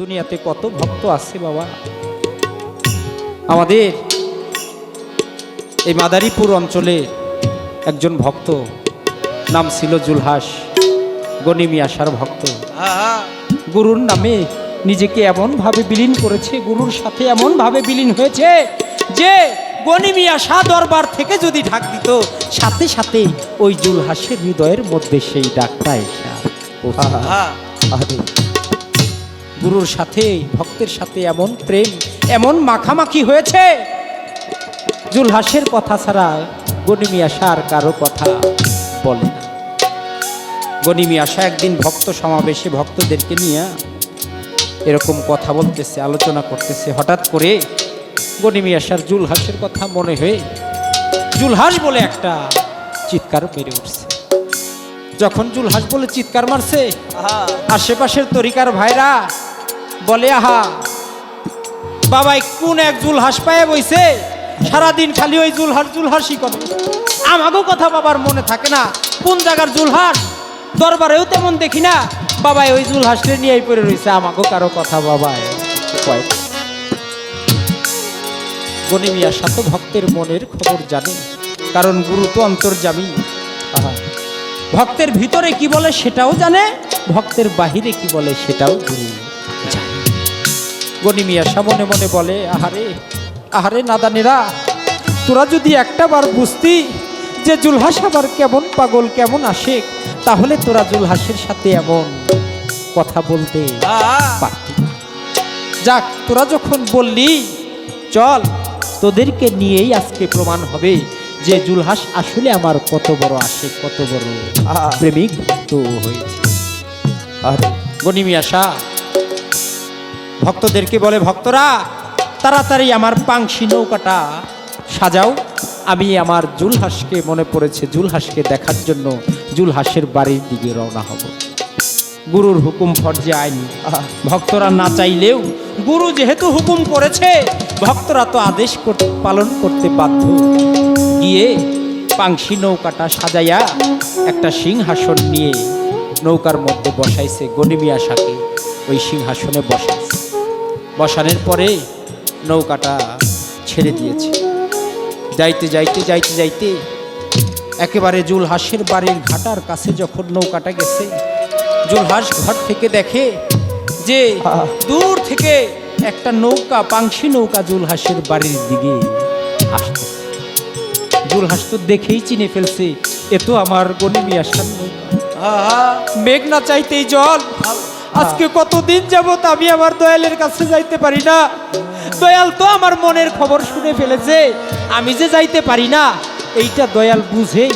দুনিয়াতে কত ভক্ত আছে বাবা। আমাদের এই মাদারীপুর অঞ্চলে একজন ভক্ত নাম ছিল জুলহাস। গনিমি আসার ভক্ত। গুরুর নামে নিজেকে এমনভাবে বিলীন করেছে গুরুর সাথে এমনভাবে বিলীন হয়েছে যে গনিমি আশা দরবার থেকে যদি ঢাক দিত সাথে সাথে ওই জুলহাসের হৃদয়ের মধ্যে সেই ডাকটা এসে আরে গুরুর সাথে ভক্তের সাথে এমন প্রেম এমন মাখামাখি হয়েছে। জুলহাসের কথা ছাড়া গনিমি আশা আর কারও কথা বলে না। গনিমি আশা একদিন ভক্ত সমাবেশে ভক্তদেরকে নিয়ে এরকম কথা বলতেছে আলোচনা করতেছে। হঠাৎ করে গনিমি আশার জুলহাসের কথা মনে হয়ে জুলহাস বলে একটা চিৎকার মেরে উঠছে। যখন জুলহাস বলে চিৎকার মারছে আশেপাশের তরিকার ভাইরা বলে, আহা, বাবাই, কোন এক জুলহাস পায়ে বইছে? সারাদিন খালি ওই জুলহাস, জুলহাসই করে। আমাকেও কথা বাবার মনে থাকে না, কোন জায়গার জুলহাস? দরবারেও তেমন দেখি না। বাবাই ওই জুলহাসটা নিয়েই পড়ে রয়েছে আমাকেও কারও কথা বাবাই। না। গনিমিয়া সাত ভক্তের মনের খবর জানে, কারণ গুরু তো অন্তর্জামী আহা, ভক্তের ভিতরে কি বলে সেটাও জানে, ভক্তের বাহিরে কি বলে সেটাও গুরু। গনিমিয়া মনে মনে বলে আহারে আহারে নাদানেরা তোরা যদি একটা বার বুঝতি যে জুলহাস আবার কেমন পাগল কেমন আসে তাহলে তোরা জুলহাসের সাথে এমন কথা বলতে পারতি যাক তোরা যখন বললি চল তোদেরকে নিয়েই আজকে প্রমাণ হবে যে জুলহাস আসলে আমার কত বড় আসে কত বড় প্রেমিক ভক্ত হয়েছে। আর গনিমি আশা ভক্তদেরকে বলে, ভক্তরা, তাড়াতাড়ি আমার পাংশি নৌকাটা সাজাও। আমি আমার জুলহাসকে, মনে পড়েছে জুলহাসকে দেখার জন্য জুলহাসের বাড়ির দিকে রওনা হব। গুরুর হুকুম ফর্জে আইন। ভক্তরা না চাইলেও গুরু যেহেতু হুকুম করেছে, ভক্তরা তো আদেশ পালন করতে বাধ্য। গিয়ে পাংশি নৌকাটা সাজাইয়া একটা সিংহাসন নিয়ে নৌকার মধ্যে বসাইছে গণিমিয়া শাকে ওই সিংহাসনে বসাইছে। বসানোর পরে নৌকাটা ছেড়ে দিয়েছে। যাইতে যাইতে যাইতে যাইতে একেবারে জুলহাসের বাড়ির ঘাটার কাছে যখন নৌকাটা গেছে জুলহাস ঘর থেকে দেখে যে দূর থেকে একটা নৌকা পাংশি নৌকা জুলহাসের বাড়ির দিকে আসছে। জুলহাস তো দেখেই চিনে ফেলছে এ তো আমার গনিমি আসার নৌকা। মেঘ না চাইতেই জল। আজকে কতদিন যাবত আমি আমার দয়ালের কাছে যাইতে পারি না? দয়াল তো আমার মনের খবর শুনে ফেলেছে, আমি যে যাইতে পারি না, এইটা দয়াল বুঝেই,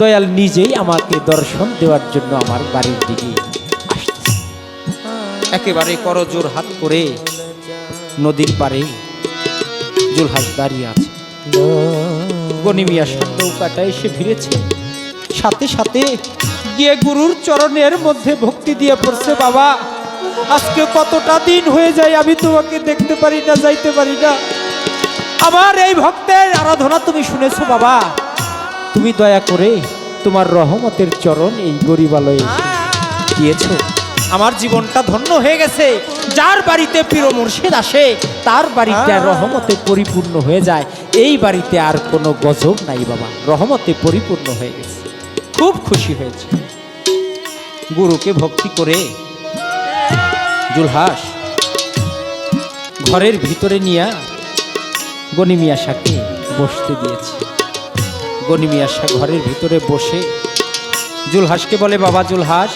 দয়াল নিজেই আমাকে দর্শন দেওয়ার জন্য আমার বাড়ির দিকে একেবারে করজোর হাত করে নদীর পাড়ে জুলহাস দাঁড়িয়ে আছে। গনিমিয়া নৌকাটা এসে ফিরেছে। সাথে সাথে গিয়ে গুরুর চরণের মধ্যে ভক্তি দিয়ে পড়ছে, বাবা। আজকে কতটা দিন হয়ে যায়, আমি তোমাকে দেখতে পারি না, যাইতে পারি না। আমার এই ভক্তের আরাধনা তুমি শুনেছো, বাবা। তুমি দয়া করে তোমার রহমতের চরণ এই গরিবালয়ে দিয়েছ। আমার জীবনটা ধন্য হয়ে গেছে। যার বাড়িতে প্রিয় মুর্শিদ আসে, তার বাড়িতে রহমতে পরিপূর্ণ হয়ে যায়। এই বাড়িতে আর কোনো গজব নাই, বাবা। রহমতে পরিপূর্ণ হয়ে গেছে। খুব খুশি হয়েছে। গুরুকে ভক্তি করে জুলহাস ঘরের ভিতরে নিয়ে গনিমিয়া শাকে বসতে দিয়েছে। গনিমিয়া শাহ ঘরের ভিতরে বসে জুলহাসকে বলে, বাবা জুলহাস।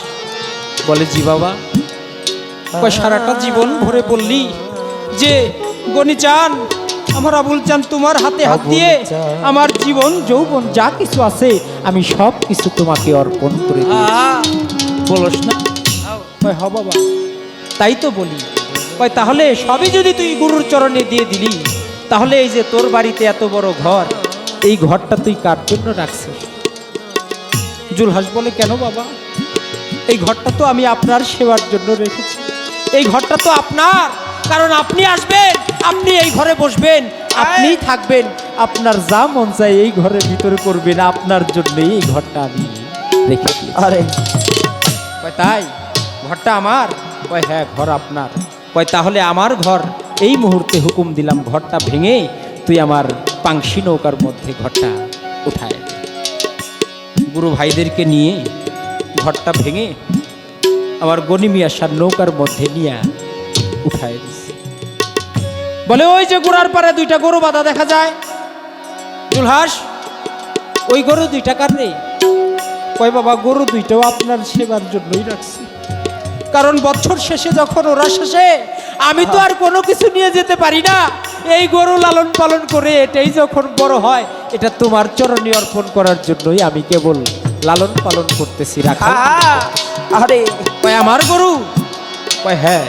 বলে, জি বাবা। সারাটা জীবন ভরে বললি যে, গনি চান আমার আবুল চান তোমার হাতে হাত দিয়ে আমার জীবন যৌবন যা কিছু আছে আমি সব কিছু তোমাকে অর্পণ করে বলস না। হ বাবা। তাই তো বলি। কয় তাহলে সবই যদি তুই গুরুর চরণে দিয়ে দিলি তাহলে এই যে তোর বাড়িতে এত বড় ঘর এই ঘরটা তুই কার জন্য রাখছিস? জুলহাস বলে কেন বাবা? এই ঘরটা তো আমি আপনার সেবার জন্য রেখেছি। এই ঘরটা তো আপনার। কারণ আপনি আসবেন আপনি এই ঘরে বসবেন আপনিই থাকবেন। আপনার যা মন চায় এই ঘরের ভিতরে করবেন আপনার জন্য এই ঘরটা আমি রেখেছি আরে। তাই? ঘরটা আমার? কয় হ্যাঁ ঘর আপনার। কয় তাহলে আমার ঘর এই মুহূর্তে হুকুম দিলাম ঘরটা ভেঙে তুই আমার পাংশি নৌকার মধ্যে ঘরটা উঠায়। গুরু ভাইদেরকে নিয়ে ঘরটা ভেঙে আমার গনিমিয়াসার নৌকার মধ্যে নিয়ে দিছে। বলে ওই যে গোড়ার পারে দুইটা গরু বাঁধা দেখা যায়। জুলহাস ওই গরু দুইটা কার নেই? কয় বাবা গরু দুইটাও আপনার সেবার জন্যই রাখছি। কারণ বছর শেষে যখন ওরা শেষে আমি তো আর কোনো কিছু নিয়ে যেতে পারি না। এই গরু লালন পালন করে এটাই যখন বড় হয় এটা তোমার চরণে অর্পণ করার জন্যই আমি কেবল লালন পালন করতেছি রাখা আরে। কয় আমার গরু? কয় হ্যাঁ।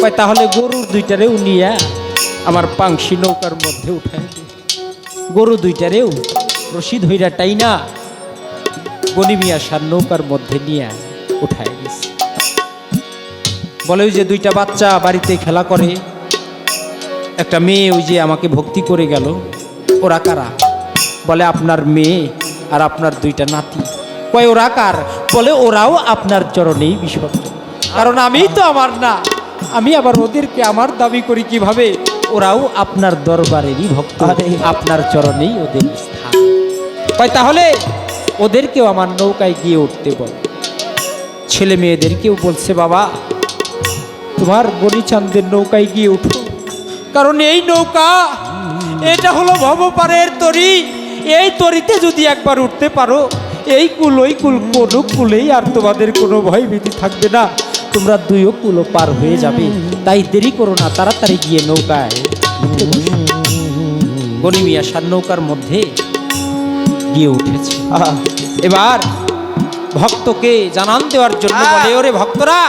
কয়, তাহলে গরুর দুইটারেও নিয়ে আমার পাংশি নৌকার মধ্যে উঠায় গরু দুইটারেও রশিদ টাই না গনিমিয়া সার নৌকার মধ্যে নিয়ে উঠায় গেছে বলে যে দুইটা বাচ্চা বাড়িতে খেলা করে, একটা মেয়ে ওই যে আমাকে ভক্তি করে গেল, ওরা কারা? বলে আপনার মেয়ে আর আপনার দুইটা নাতি। কয়, ওরা কার? বলে ওরাও আপনার চরণেই বিসর্জন কারণ আমি তো আমার না। আমি আবার ওদেরকে আমার দাবি করি কীভাবে? ওরাও আপনার দরবারেরই ভক্ত। আপনার চরণেই ওদের স্থান। কয় তাহলে ওদেরকেও আমার নৌকায় গিয়ে উঠতে বল। ছেলে মেয়েদেরকেও বলছে বাবা তোমার গণিচান্দের নৌকায় গিয়ে উঠো। কারণ এই নৌকা এটা হলো ভবপারের তরি। এই তরিতে যদি একবার উঠতে পারো এই কুল ওই কুল কোনো কুলেই আর তোমাদের কোনো ভয় ভীতি থাকবে না। তোমরা দুইও কুলো পার হয়ে যাবে। তাই দেরি করো না তাড়াতাড়ি গিয়ে নৌকায়। উঠে বসো। গনিমিয়া সার নৌকার মধ্যে গিয়ে উঠেছে। এবার ভক্তকে জানান দেওয়ার জন্য! বলে ওরে ভক্তরা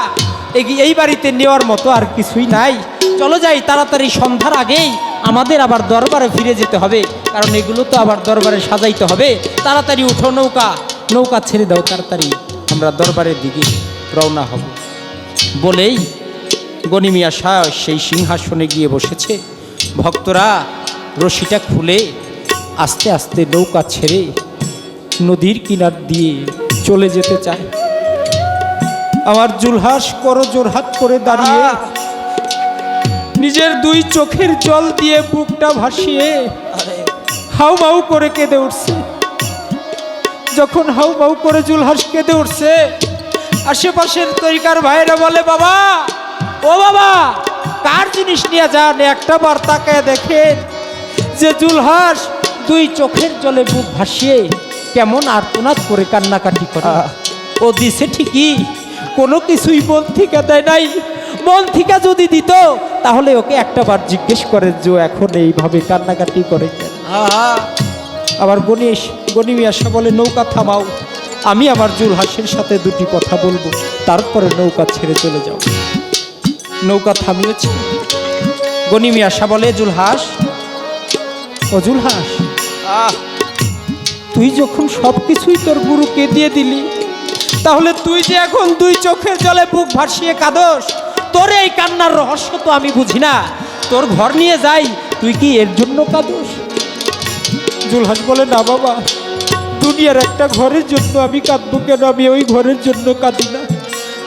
এই বাড়িতে নেওয়ার মতো আর কিছুই নাই। চলো যাই তাড়াতাড়ি সন্ধ্যার আগেই আমাদের আবার দরবারে ফিরে যেতে হবে। কারণ এগুলো তো আবার দরবারে সাজাইতে হবে। তাড়াতাড়ি উঠো নৌকা নৌকা ছেড়ে দাও তাড়াতাড়ি। আমরা দরবারের দিকে রওনা হব। বলেই গনিমিয়া শাহ সেই সিংহাসনে গিয়ে বসেছে। ভক্তরা রশিটা খুলে আস্তে আস্তে নৌকা ছেড়ে নদীর কিনার দিয়ে চলে যেতে চায়। আমার জুলহাস করো জোরহাত করে দাঁড়িয়ে নিজের দুই চোখের জল দিয়ে বুকটা ভাসিয়ে হাউ মাউ করে কেঁদে উঠছে। যখন হাউ মাউ করে জুলহাস কেঁদে উঠছে আশেপাশের তরিকার ভাইরা বলে বাবা ও বাবা কার জিনিস নিয়ে যান একটা বার তাকায় দেখেন যে জুলহাস দুই চোখের জলে বুক ভাসিয়ে কেমন আর্তনাদ করে কান্নাকাটি করে। ও দিছে ঠিকই কোনো কিছুই মন থেকে দেয় নাই। মন থেকে যদি দিত তাহলে ওকে একটা বার জিজ্ঞেস করে যে এখন এইভাবে কান্নাকাটি করে আবার গণেশ গণিমি আসা বলে নৌকা থামাও। আমি আমার জুলহাসের সাথে দুটি কথা বলব। তারপরে নৌকা ছেড়ে চলে যাও। নৌকা থামিয়েছে। গণিমি আসা বলে জুলহাস ও জুলহাস আহ, তুই যখন সব কিছুই তোর গুরুকে দিয়ে দিলি তাহলে তুই যে এখন দুই চোখের জলে বুক ভাসিয়ে কাঁদস তোর এই কান্নার রহস্য তো আমি বুঝি না। তোর ঘর নিয়ে যাই তুই কি এর জন্য কাঁদস? জুলহাস বলে না বাবা দুনিয়ার একটা ঘরের জন্য আমি কাঁদবো কেন? আমি ওই ঘরের জন্য কাঁদি না।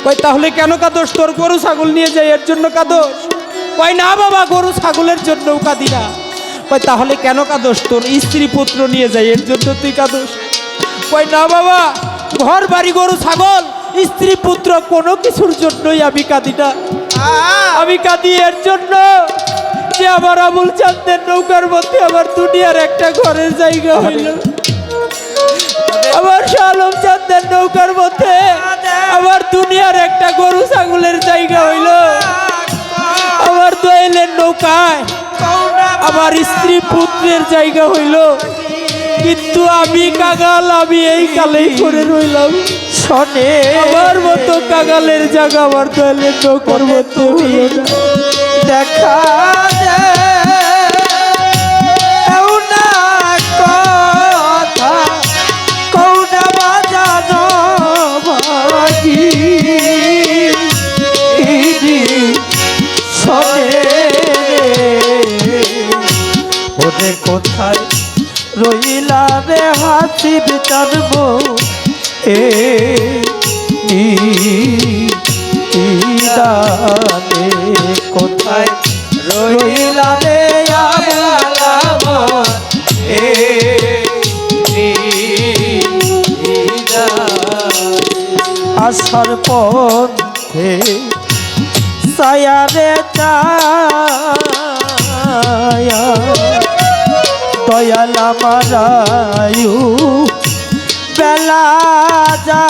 কয়, তাহলে কেন কাঁদস? তোর গরু ছাগল নিয়ে যাই, এর জন্য কাঁদস? কয়, না বাবা, গরু ছাগলের জন্যও কাঁদি না। কয়, তাহলে কেন কাঁদস? তোর স্ত্রী পুত্র নিয়ে যাই, এর জন্য তুই কাঁদস। কয়, না বাবা, ঘর বাড়ি গরু ছাগল, স্ত্রী পুত্র কোনো কিছুর জন্যই আমি কাঁদি না। আমি কাঁদি এর জন্য যে আমার আমুল চাঁদের নৌকার মধ্যে আমার দুনিয়ার একটা ঘরের জায়গা হইল। আমার শালম চাঁদের নৌকার মধ্যে আমার দুনিয়ার একটা গরু ছাগলের জায়গা হইল। আমার দোয়েলের নৌকায় আমার স্ত্রী পুত্রের জায়গা হইল। কিন্তু আমি কাগাল আমি এই কালেই করে রইলাম। শোনে। আমার মতো কাগালের জায়গা আমার দোয়েলের নৌকার মধ্যে হইল দেখা হাসি বিচারবো এ দানে কোথায় রইলা রে আসার পথে সায়ারে চায়া দয়াল আমারায়ু বেলা যা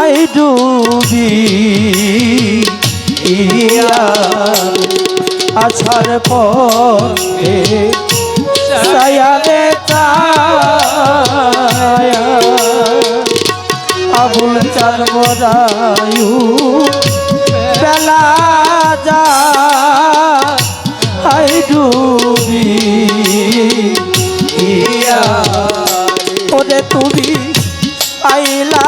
আই ডুবি আছার সায়ারে চায়া আবুল চার মরায়ু বেলা যা হাই ডুবি ওরে তুমি আইলা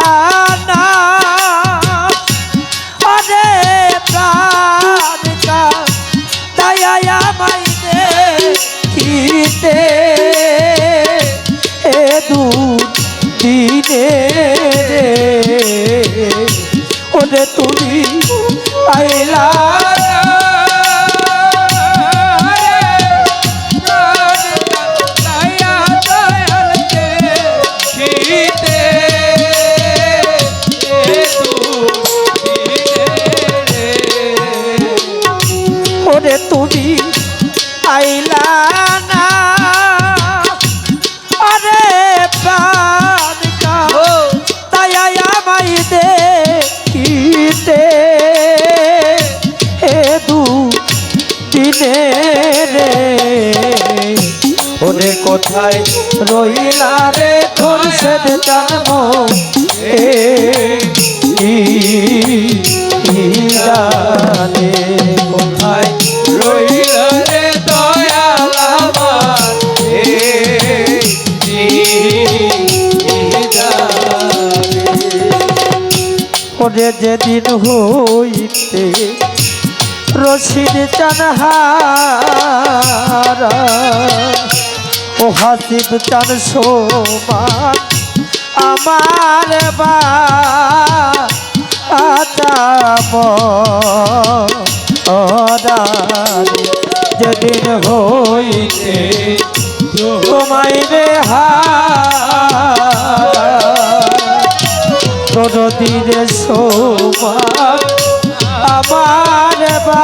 হইতে রশিদ চানহারা। ও হাসিব চান সমান আমার বা যেদিন হইতে তোমায় রে হা দরদিরে সোমা আমার বা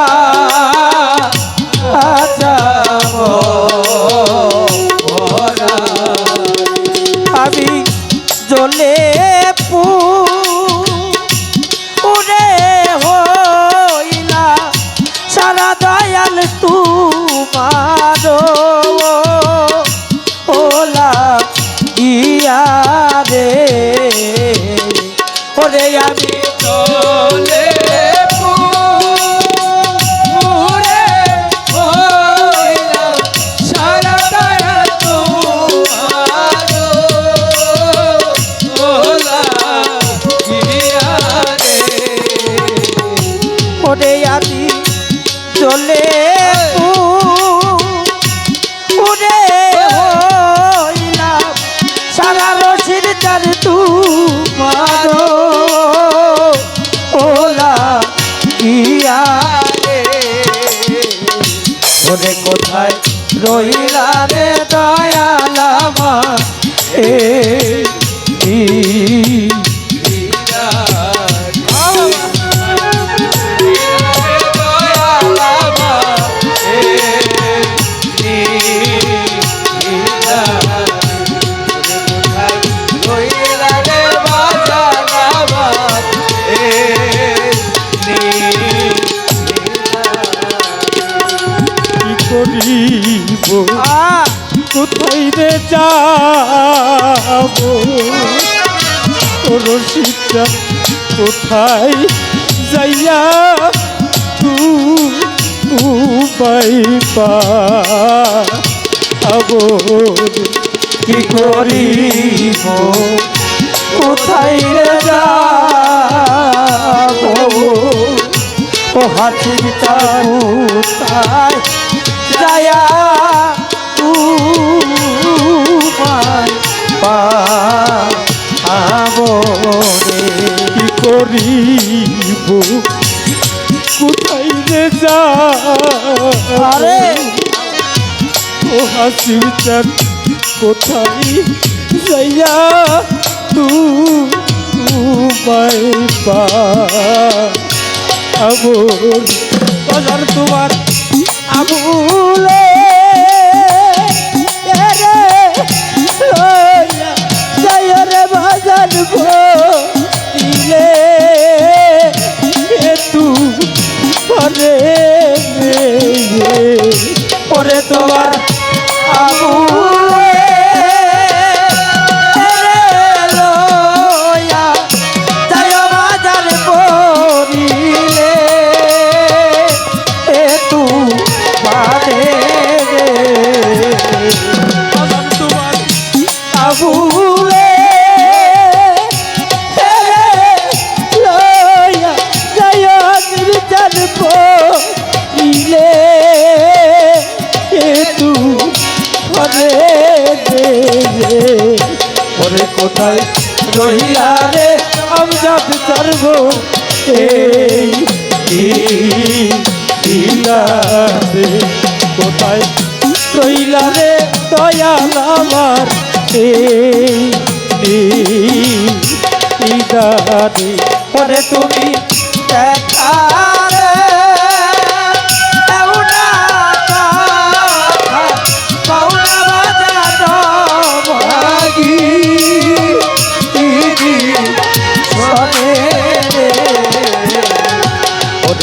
আমি জ্বলে চলে উড়ে হইলাম। সারা রসির চার তোমার ওলা ইয়া রে। ওরে কোথায় রইলা রে দয়ালামা এ রসিদটা কোথায় যাইয়া পাইবা কি করিব? কোথায় যাব? ও হাতির চাকুতায় চান কোথায় যাইয়া তু মাই পা আমর বাজার তোমার আবুলে রে বাজার দিলে পারে পরে কোথায় রহিলা রে? আমজাদ সর্ব এই কোথায় রইলা রে? দয়াল আমার এই পরে তুমি দেখা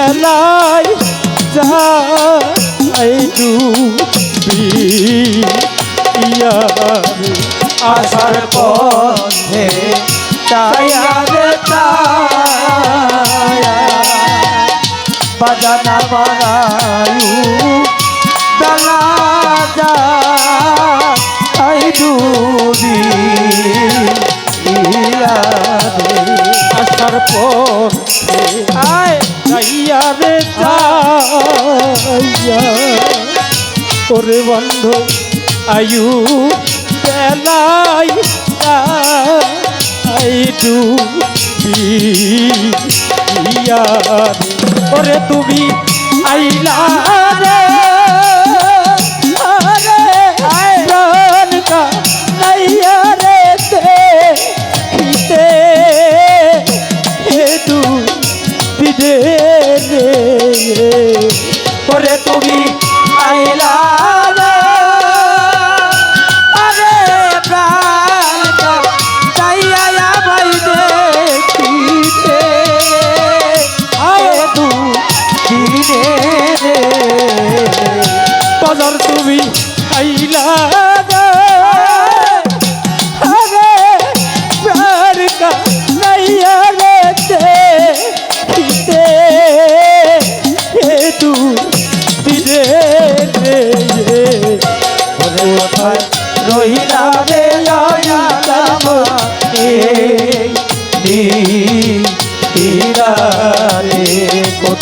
বেলায় যাই ডুবি। ইয়ারে আসার পথে ছায়া রে ছায়া বাজানা বারায়ু বেলা যা আই ডুবি। ইয়ারে পথে আয়। চাইয়া রে চাইয়া ওরে বন্ধ আয়ু বেলাই আইডু ইয়া ওরে তুমি আইলা রে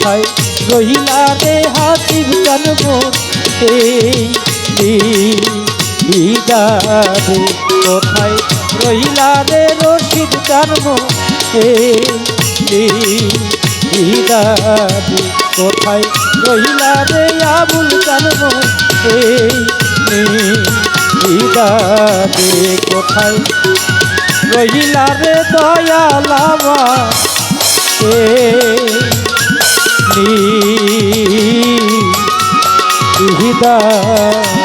কোথায় রহিলা রে হাসির জন্ম এই কোথায়? রইলা রে রশিদ জন্ম এই কোথায়? রইলা রে আবুল জন্ম এই দিদারে কোথায়? রইলা রে দয়ালামা এই হৃদয়